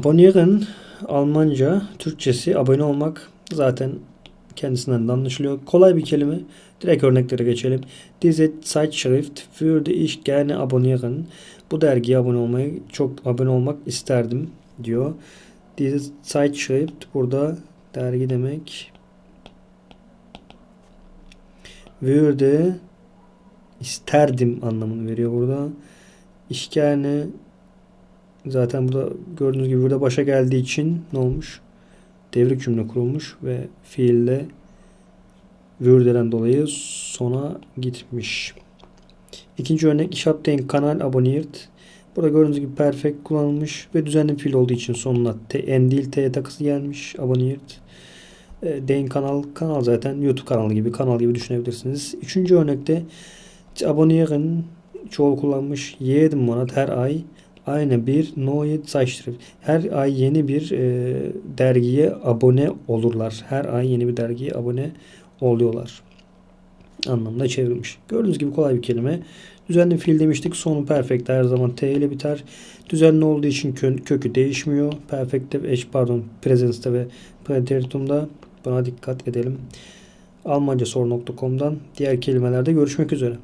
Abonnieren Almanca, Türkçesi abone olmak zaten kendisinden de anlaşılıyor. Kolay bir kelime. Direkt örneklere geçelim. Diese Zeitschrift würde ich gerne abonnieren. Bu dergiye abone olmayı çok abone olmak isterdim diyor. Diese Zeitschrift burada dergi demek. Würde isterdim anlamını veriyor burada. Ich gerne zaten burada gördüğünüz gibi burada başa geldiği için ne olmuş? Devrik cümle kurulmuş ve fiille würdeden dolayı sona gitmiş. İkinci örnek ich habe den Kanal abonniert. Burada gördüğünüz gibi perfect kullanılmış ve düzenli fiil olduğu için sonuna n değil t takısı gelmiş. Abonniert. E, den kanal kanal zaten YouTube kanalı gibi kanal gibi düşünebilirsiniz. Üçüncü örnekte abonnieren çoğul kullanmış. Jeden Monat her ay aynı bir neue Zeitschrift. Her ay yeni bir e, dergiye abone olurlar. Her ay yeni bir dergiye abone oluyorlar. Anlamda çevrilmiş. Gördüğünüz gibi kolay bir kelime. Düzenli fiil demiştik. Sonu perfect her zaman t ile biter. Düzenli olduğu için kö- kökü değişmiyor. Perfect'te eş pardon presence'te ve preteritum'da buna dikkat edelim. Almanca soru.com'dan diğer kelimelerde görüşmek üzere.